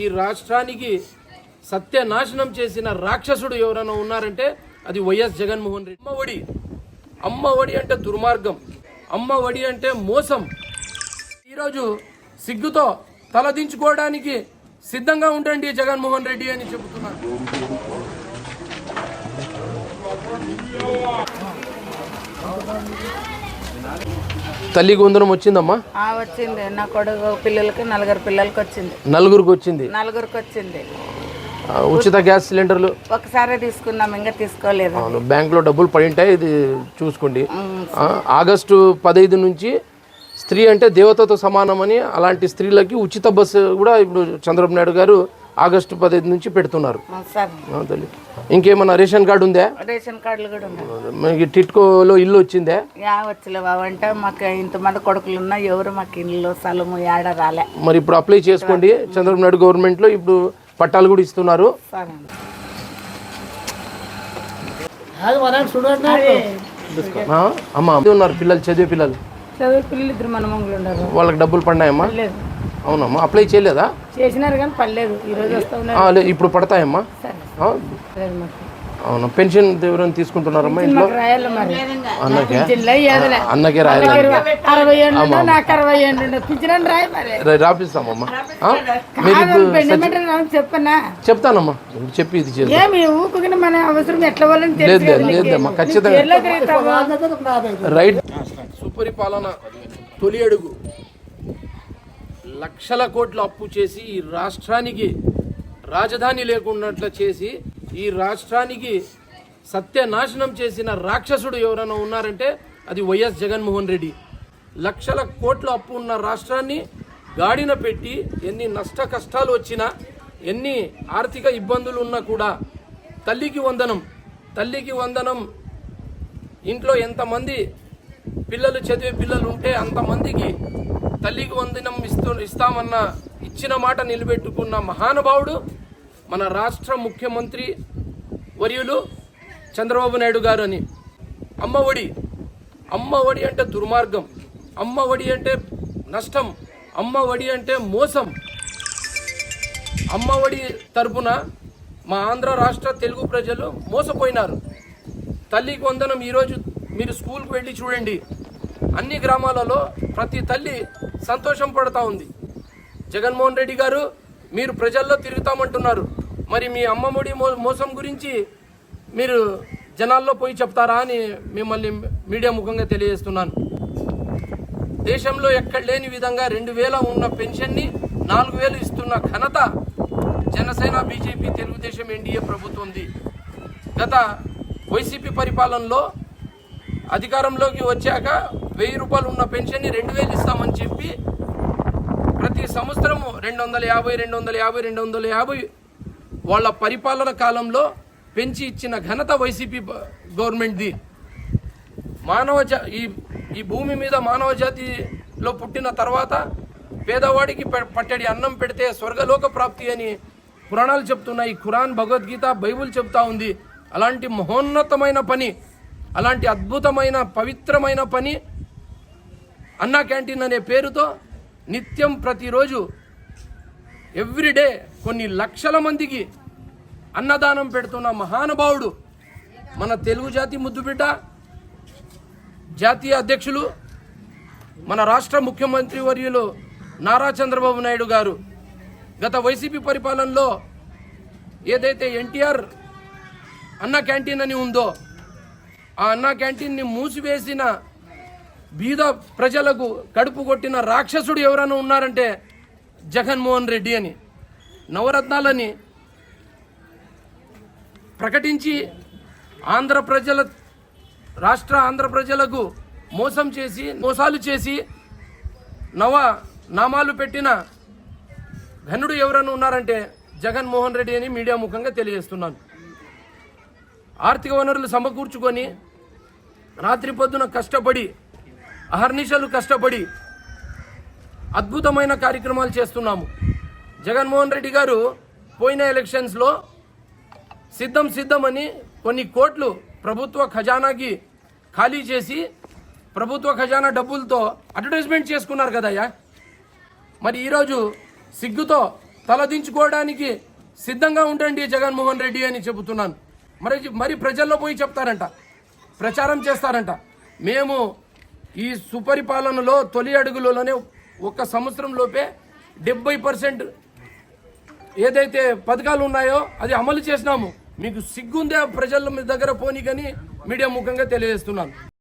ఈ రాష్ట్రానికి సత్యనాశనం చేసిన రాక్షసుడు ఎవరైనా ఉన్నారంటే అది వైఎస్ జగన్మోహన్ రెడ్డి. అమ్మ ఒడి. అమ్మ ఒడి అంటే దుర్మార్గం. అమ్మ ఒడి అంటే మోసం. ఈరోజు సిగ్గుతో తలదించుకోవడానికి సిద్ధంగా ఉండండి జగన్మోహన్ రెడ్డి అని చెబుతున్నారు. తల్లి గొందరం వచ్చిందమ్మా? ఆ, వచ్చింది. నా కొడుకు పిల్లలకి నలుగురు పిల్లలకి వచ్చింది. నలుగురికి వచ్చింది? నలుగురికి వచ్చింది. ఉచిత గ్యాస్ సిలిండర్లు? ఒకసారి తీసుకున్నాం ఇంకా తీసుకోలేదు. అవును బ్యాంకులో డబ్బులు పడి ఉంటాయి ఇది చూసుకోండి. ఆగస్టు పదహైదు నుంచి స్త్రీ అంటే దేవతతో సమానమని అలాంటి స్త్రీలకి ఉచిత బస్సు కూడా ఇప్పుడు చంద్రబాబు నాయుడు గారు ఆగస్టు పదహైదు నుంచి పెడుతున్నారు. తల్లి. ఇంకేమన్నా రేషన్ కార్డు ఉందా? రేషన్ కార్డులు కూడా ఉన్నాయి. టిట్కోలో ఇల్లు వచ్చిందే? యా వచ్చలేవు అవంటే మాకు ఇంతమంది కొడుకులు ఉన్నా ఎవరు మాకు ఇల్లు స్థలము ఏడ రాలే. మరి ఇప్పుడు అప్లై చేసుకోండి. చంద్రబాబు నాయుడు గవర్నమెంట్లో ఇప్పుడు పట్టాలు కూడా ఇస్తున్నారు. అమ్మా ఉన్నారు పిల్లలు చదివే పిల్లలు. చదువు పిల్లలు ఇద్దరు మనమంగులు ఉన్నారు వాళ్ళకి డబ్బులు పడినాయమ్మా? లేదు. అవునమ్మా అప్లై చేయలేదా? చేసినారు కానీ పర్లేదు ఈరోజు వస్తా ఇప్పుడు పడతాయమ్మా? అవును పెన్షన్ ఎవరైనా తీసుకుంటున్నారమ్మా ఇంట్లో? అన్నకే? అన్నకే రాయాలి రాపిస్తామమ్మా. చెప్తానమ్మా. చెప్పి ఇది చేద్దాం. మన అవసరం ఎట్లా లేదు లేదు లేదమ్మా ఖచ్చితంగా. రైట్. సుపరిపాలన తొలి అడుగు. లక్షల కోట్ల అప్పు చేసి ఈ రాష్ట్రానికి రాజధాని లేకున్నట్లు చేసి ఈ రాష్ట్రానికి సత్యనాశనం చేసిన రాక్షసుడు ఎవరైనా ఉన్నారంటే అది వైఎస్ జగన్మోహన్ రెడ్డి. లక్షల కోట్ల అప్పు ఉన్న రాష్ట్రాన్ని గాడిన పెట్టి ఎన్ని నష్ట కష్టాలు వచ్చినా ఎన్ని ఆర్థిక ఇబ్బందులు ఉన్నా కూడా తల్లికి వందనం తల్లికి వందనం. ఇంట్లో ఎంతమంది పిల్లలు చదివే పిల్లలు ఉంటే అంతమందికి తల్లికి వందనం ఇస్తామన్న ఇచ్చిన మాట నిలబెట్టుకున్న మహానుభావుడు మన రాష్ట్ర ముఖ్యమంత్రి వర్యులు చంద్రబాబు నాయుడు గారు అని. అమ్మ ఒడి అమ్మ ఒడి అంటే దుర్మార్గం అమ్మ ఒడి అంటే నష్టం అమ్మ ఒడి అంటే మోసం. అమ్మ ఒడి తరపున మా ఆంధ్ర రాష్ట్ర తెలుగు ప్రజలు మోసపోయినారు. తల్లికి వందనం ఈరోజు మీరు స్కూల్కి వెళ్ళి చూడండి. అన్ని గ్రామాలలో ప్రతి తల్లి సంతోషం పడుతూ ఉంది. జగన్మోహన్ రెడ్డి గారు మీరు ప్రజల్లో తిరుగుతామంటున్నారు. మరి మీ అమ్మఒడి మో మోసం గురించి మీరు జనాల్లో పోయి చెప్తారా అని మిమ్మల్ని మీడియా ముఖంగా తెలియజేస్తున్నాను. దేశంలో ఎక్కడ లేని విధంగా రెండు వేల ఉన్న పెన్షన్ని నాలుగు వేలు ఇస్తున్న ఘనత జనసేన బీజేపీ తెలుగుదేశం ఎన్డీఏ ప్రభుత్వంది. గత వైసీపీ పరిపాలనలో అధికారంలోకి వచ్చాక వెయ్యి రూపాయలు ఉన్న పెన్షన్ని రెండు వేలు ఇస్తామని చెప్పి ప్రతి సంవత్సరము రెండు వందల యాభై రెండు వందల యాభై రెండు వందల యాభై వాళ్ళ పరిపాలన కాలంలో పెంచి ఇచ్చిన ఘనత వైసీపీ గవర్నమెంట్ది. మానవ జా ఈ ఈ భూమి మీద మానవ జాతిలో పుట్టిన తర్వాత పేదవాడికి పట్టడి అన్నం పెడితే స్వర్గలోక ప్రాప్తి అని పురాణాలు చెప్తున్నాయి. ఖురాన్ భగవద్గీత బైబుల్ చెప్తా ఉంది. అలాంటి మహోన్నతమైన పని అలాంటి అద్భుతమైన పవిత్రమైన పని అన్నా క్యాంటీన్ అనే పేరుతో నిత్యం ప్రతిరోజు ఎవ్రీడే కొన్ని లక్షల మందికి అన్నదానం పెడుతున్న మహానుభావుడు మన తెలుగు జాతి ముద్దుబిడ్డ జాతీయ అధ్యక్షులు మన రాష్ట్ర ముఖ్యమంత్రి వర్యులు నారా చంద్రబాబు నాయుడు గారు. గత వైసీపీ పరిపాలనలో ఏదైతే ఎన్టీఆర్ అన్న క్యాంటీన్ అని ఉందో ఆ అన్న క్యాంటీన్ని మూసివేసిన బీద ప్రజలకు కడుపు కొట్టిన రాక్షసుడు ఎవరైనా ఉన్నారంటే జగన్మోహన్ రెడ్డి అని. నవరత్నాలని ప్రకటించి ఆంధ్ర ప్రజల రాష్ట్ర ఆంధ్ర ప్రజలకు మోసం చేసి మోసాలు చేసి నవ నామాలు పెట్టిన ఘనుడు ఎవరైనా ఉన్నారంటే జగన్మోహన్ రెడ్డి అని మీడియా ముఖంగా తెలియజేస్తున్నాను. ఆర్థిక వనరులు సమకూర్చుకొని రాత్రి పొద్దున కష్టపడి అహర్నిశలు కష్టపడి అద్భుతమైన కార్యక్రమాలు చేస్తున్నాము. జగన్మోహన్ రెడ్డి గారు పోయిన ఎలక్షన్స్లో సిద్ధం సిద్ధమని కొన్ని కోట్లు ప్రభుత్వ ఖజానాకి ఖాళీ చేసి ప్రభుత్వ ఖజానా డబ్బులతో అడ్వర్టైజ్మెంట్ చేసుకున్నారు కదయ్యా మరి ఈరోజు సిగ్గుతో తలదించుకోవడానికి సిద్ధంగా ఉండండి జగన్మోహన్ రెడ్డి అని చెబుతున్నాను. మరి మరి ప్రజల్లో పోయి చెప్తారంట. ప్రచారం చేస్తారంట. మేము ఈ సుపరిపాలనలో తొలి అడుగులోనే ఒక సంవత్సరం లోపే డెబ్బై పర్సెంట్ ఏదైతే పథకాలు ఉన్నాయో అది అమలు చేసినాము. మీకు సిగ్గుందే ప్రజల దగ్గర పోనీ కానీ మీడియా ముఖంగా తెలియజేస్తున్నాను.